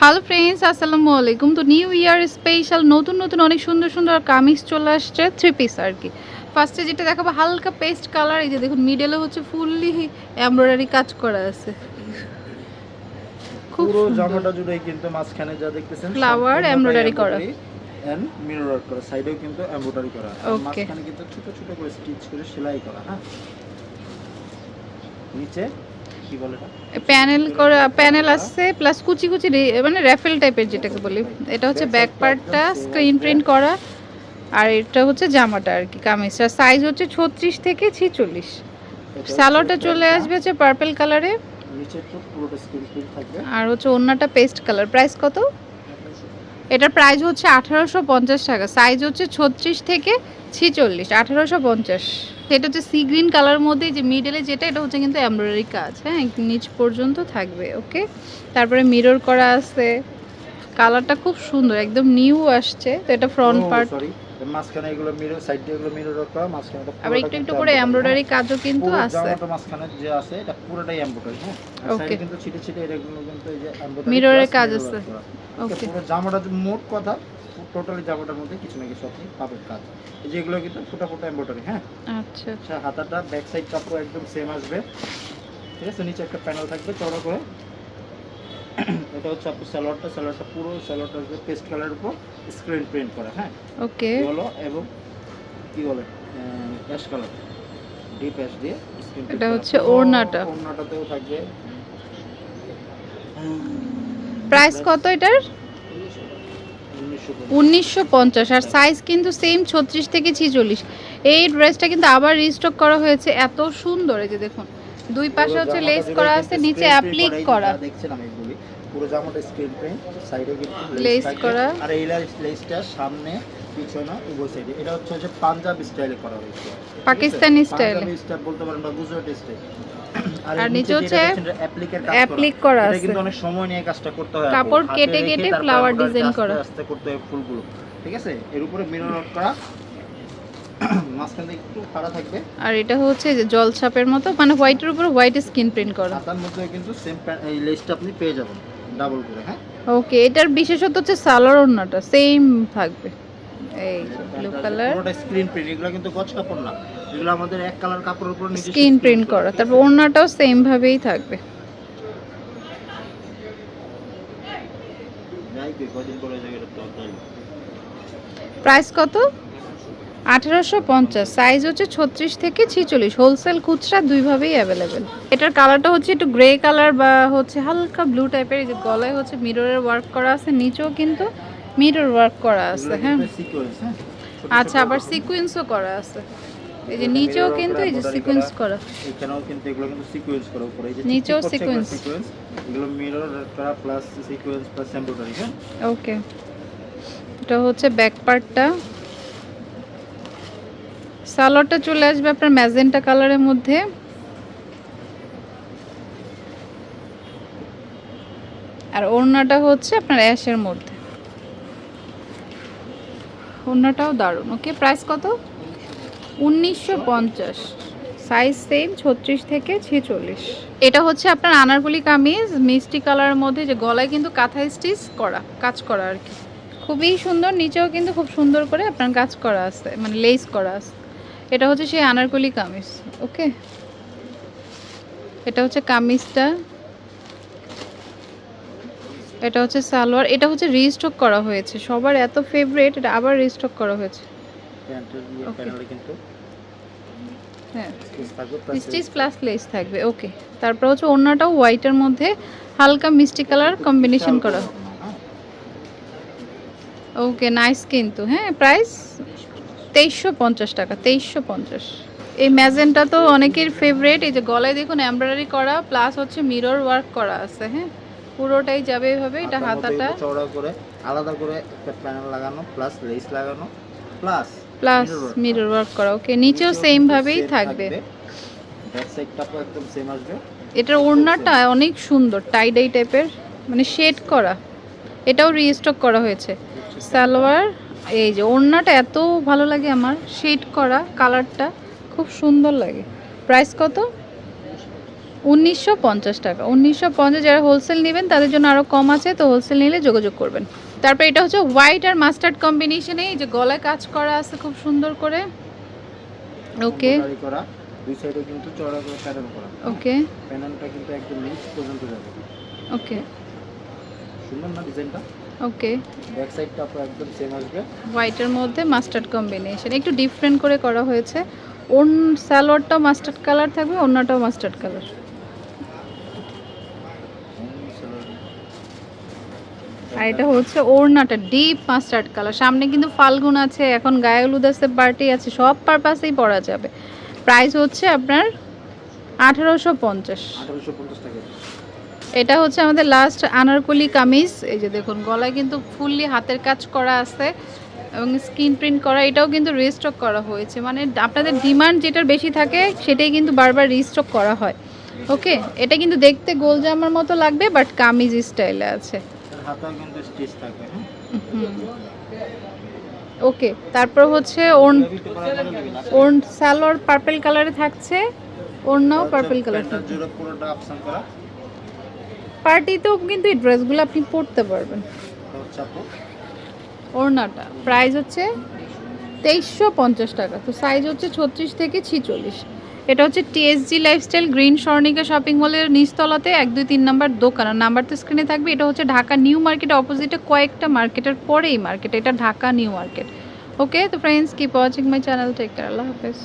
Hello friends আসসালামু আলাইকুম। তো নিউ ইয়ার স্পেশাল নতুন নতুন অনেক সুন্দর সুন্দর কামিজ চলে আসছে থ্রি পিস আর কি। ফার্স্টে যেটা দেখাবো হালকা পেস্ট কালার এই যে দেখুন মিডলে হচ্ছে ফুললি এমব্রয়ডারি কাজ করা আছে। খুব পুরো জামাটা জুড়ে কিন্তু মাঝখানে যা দেখতেছেন Flower embroidery করা। এন্ড মিরর ওয়ার্ক করা সাইডেও কিন্তু এমব্রয়ডারি করা মাঝখানে কিন্তু ছোট ছোট করে স্টিচ করে সেলাই করা হ্যাঁ? নিচে কি বলে প্যানেল করা প্যানেল আসছে প্লাস কুচি কুচি মানে র্যাফেল টাইপের যেটাকে বলি। এটা হচ্ছে ব্যাক পার্টটা স্ক্রিন প্রিন্ট করা আর এটা হচ্ছে জামাটা আর কি কামিজটা সাইজ হচ্ছে ছত্রিশ থেকে ছিচল্লিশ। সালোয়ারটা চলে আসবে হচ্ছে পার্পল কালারে আর হচ্ছে অন্যটা পেস্ট কালার প্রাইস কত? এটার প্রাইস হচ্ছে আঠারোশো পঞ্চাশ টাকা। সাইজ হচ্ছে ছত্রিশ থেকে ছিচল্লিশ আঠারোশো পঞ্চাশ। এটা হচ্ছে সি গ্রিন কালার মধ্যে যে মিডলে যেটা এটা হচ্ছে কিন্তু এমব্রয়ডারি কাজ হ্যাঁ? নিচ পর্যন্ত থাকবে ওকে? তারপরে মিরর করা আছে। কালারটা খুব সুন্দর একদম নিউ আসছে। তো এটা ফ্রন্ট পার্ট সরি মাঝখানে এগুলো মিরর সাইড দিয়ে এগুলো মিরর করা মাঝখানে আবার একটু একটু করে এমব্রয়ডারি। কাজও কিন্তু আছে। মাঝখানে যে আছে এটা পুরোটাই এমব্রয়ডারি হ্যাঁ. সাইডে কিন্তু ছিটে ছিটে এগুলো কিন্তু এই যে এর plus কাজ আছে। পুরো জামাটা মোট কথা টোটালি জামাটার মধ্যে কিছু না কিছু আপনি পাবেন কাজ। এই যে এগুলো কিন্তু ফোটা ফোটা এমব্রয়ডারি হ্যাঁ? আচ্ছা আচ্ছা। হাতাটা ব্যাক সাইড কাপড় একদম সেম আসবে। ঠিক আছে নিচে একটা প্যানেল থাকবে চড়া করে। এটা হচ্ছে আপনার সালোয়ারটা সালোয়ারটা পুরো সালোয়ারটা আসবে পেস্ট কালারের উপর স্ক্রিন প্রিন্ট করা হ্যাঁ? ওকে। হলো এবং কি বলে অ্যাশ কালার ডিপ অ্যাশ দিয়ে এটা হচ্ছে ওড়নাটা। ওড়নাটাতেও থাকবে। প্রাইস কত এটার? উনিশশো পঞ্চাশ। আর সাইজ কিন্তু সেম ছত্রিশ থেকে ছিচল্লিশ। এই ড্রেসটা কিন্তু আবার রিস্টক করা হয়েছে। এত সুন্দর এই যে দেখুন। দুই পাশে হচ্ছে লেস করা আছে নিচে অ্যাপ্লিক করা। পুরো জামাটা স্ক্রিন প্রিন্ট সাইডে কিন্তু লেস করা। আর এই লেসটা সামনে পিছনে উভয় সাইডে এটা হচ্ছে যে পাঞ্জাব স্টাইলে করা হয়েছে। পাকিস্তানি পাঞ্জাবি স্টাইল বলতে পারেন বা গুজরাটি স্টাইল আর নিচে হচ্ছে অ্যাপ্লিক করা আছে। কিন্তু অনেক সময় নিয়ে কাজটা করতে হয় কাপড় কেটে কেটে design আস্তে করা। আস্তে করতে হয় ফুলগুলো ঠিক আছে? এর উপরে মিরর ওয়ার্ক করা। মাঝখান একটু ফাড়া থাকবে। আর এটা হচ্ছে জল ছাপের মতো মানে হোয়াইটের উপর হোয়াইট স্কিন প্রিন্ট করা। হাতার মধ্যে কিন্তু সেম এই লেসটা আপনি পেয়ে যাবেন ডাবল করে হ্যাঁ? ওকে এটার বিশেষত হচ্ছে সালোয়ার ওড়নাটা সেম থাকবে। এই ব্লু কালার পুরোটা স্ক্রিন প্রিন্ট এগুলো কিন্তু গছ কাপড় না। এগুলো আমাদের এক কালার কাপড়ের উপর স্কিন প্রিন্ট করা। তারপর ওড়নাটাও সেম ভাবেই থাকবে। প্রাইস কত? আঠারোশো পঞ্চাশ। সাইজ হচ্ছে ছত্রিশ থেকে ছিচল্লিশ। হোলসেল খুচরা দুইভাবেই অ্যাভেলেবেল এটার কালারটা হচ্ছে একটু গ্রে কালার বা হচ্ছে হালকা ব্লু টাইপের এই যে গলায় হচ্ছে মিররের ওয়ার্ক করা আছে নিচেও কিন্তু মিরর ওয়ার্ক করা আছে হ্যাঁ। হ্যাঁ? আচ্ছা আবার। সিকোয়েন্সও করা আছে। এই যে নিচেও কিন্তু এই যে সিকোয়েন্স করা। এখানেও কিন্তু এগুলো কিন্তু সিকোয়েন্স করা উপরে। এই যে নিচেও সিকোয়েন্স সিকোয়েন্স এগুলো মিরর করা প্লাস সিকোয়েন্স প্লাস এমব্রয়ডারি হ্যাঁ? ওকে এটা হচ্ছে ব্যাক পার্টটা সালোয়ারটা চলে আসবে আপনার ম্যাজেন্টা কালারের মধ্যে। আর ওড়নাটা হচ্ছে আপনার অ্যাশের মধ্যে। ওড়নাটাও দারুণ। ওকে প্রাইস কত? উনিশশো পঞ্চাশ। সাইজ সেম ছত্রিশ থেকে ছেচল্লিশ। এটা হচ্ছে আপনার আনারকলি কামিজ মিষ্টি কালারের মধ্যে যে গলায় কিন্তু কাঁথা স্টিচ করা কাজ করা আর কি। খুবই সুন্দর নিচেও কিন্তু খুব সুন্দর করে আপনার কাজ করা আছে মানে লেস করা আছে। এটা হচ্ছে সেই আনারকলি কামিজ ওকে এটা হচ্ছে কামিজটা। এটা হচ্ছে সালোয়ার এটা হচ্ছে রিস্টক করা হয়েছে। সবার এত ফেভারিট এটা আবার রিস্টক করা হয়েছে। প্যান্টের ইয়ে Okay. প্যানেলে কিন্তু হ্যাঁ। স্টিচ প্লাস লেস থাকবে ওকে তারপর হচ্ছে অন্যটাও হোয়াইটের মধ্যে হালকা মিষ্টি কালার কম্বিনেশন করা। ওকে নাইস কিন্তু হ্যাঁ প্রাইস তেইশশো পঞ্চাশ টাকা তেইশশো পঞ্চাশ। এই ম্যাজেন্টা তো অনেকের ফেভারিট এই যে গলায় দেখুন এমব্রয়ডারি করা প্লাস হচ্ছে মিরর ওয়ার্ক করা আছে হ্যাঁ। পুরোটাই যাবে এভাবে এটা হাতাটা। চওড়া করে আলাদা করে একটা প্যানেল লাগানো প্লাস লেস লাগানো। প্লাস প্লাস মিরর ওয়ার্ক করা। ওকে নিচেও সেম ভাবেই থাকবে। ব্যাক সাইডটা তো একদম সেম আসবে। এটার ওড়নাটা অনেক সুন্দর টাইডাই টাইপের মানে শেড করা। এটাও রিস্টক করা হয়েছে। সালোয়ার এই যে ওড়নাটা এত ভালো লাগে আমার শেড করা কালারটা খুব সুন্দর লাগে। প্রাইস কত? উনিশশো পঞ্চাশ টাকা। উনিশশো পঞ্চাশ যারা হোলসেল নেবেন তাদের জন্য আরও কম আছে তো হোলসেল নিলে যোগাযোগ করবেন। তারপর এটা হচ্ছে হোয়াইট আর মাস্টার্ড কম্বিনেশনে এই যে গলায় কাজ করা আছে খুব সুন্দর করে। ওকে দুই সাইডে কিন্তু চড়া করে প্যানেল করা। ওকে প্যানেলটা কিন্তু একদম নিচ পর্যন্ত যাবে। ওকে সুন্দর না ডিজাইনটা ওকে ব্যাক সাইডটা আপনার একদম সেম আসবে। হোয়াইটের মধ্যে মাস্টার্ড কম্বিনেশন একটু ডিফারেন্ট করে করা হয়েছে। ওন সালোয়ারটাও মাস্টার্ড কালার থাকবে অন্যটাও মাস্টার্ড কালার আর এটা হচ্ছে ওড়নাটা ডিপ মাস্টার্ড কালার সামনে কিন্তু ফাল্গুন আছে এখন গায়ে হলুদ আছে পার্টি আছে সব পারপাসেই পরা যাবে। প্রাইস হচ্ছে আপনার আঠারোশো পঞ্চাশ। এটা হচ্ছে আমাদের লাস্ট আনারকলি কামিজ। এই যে দেখুন গলায় কিন্তু ফুললি হাতের কাজ করা আছে এবং স্ক্রিন প্রিন্ট করা এটাও কিন্তু রিস্টক করা হয়েছে। মানে আপনাদের ডিমান্ড যেটার বেশি থাকে সেটাই কিন্তু বারবার রিস্টক করা হয়। ওকে এটা কিন্তু দেখতে গোল জামার মতো লাগবে বাট কামিজ স্টাইলে আছে। হাতেও কিন্তু স্টিচ থাকবে ওকে তারপর হচ্ছে ওন? ওন সালোয়ার পার্পল কালারে থাকছে ওড়নাও পার্পল কালার থাকছে। পুরোটা আপসান করা। পার্টিতেও কিন্তু এই ড্রেসগুলো আপনি পরতে পারবেন। ওড়নাটা প্রাইস হচ্ছে তেইশশো পঞ্চাশ টাকা তো সাইজ হচ্ছে ছত্রিশ থেকে ছিচল্লিশ। এটা হচ্ছে TSG lifestyle green Swarnika shopping মলের নিচতলাতে, এক, দুই, তিন নাম্বার দোকান। আর নাম্বার তো স্ক্রিনে থাকবে, এটা হচ্ছে ঢাকা নিউ মার্কেট অপোজিটে কয়েকটা মার্কেটের পরেই মার্কেট এটা ঢাকা নিউ মার্কেট। ওকে তো friends keep watching my channel take care আল্লাহ হাফেজ।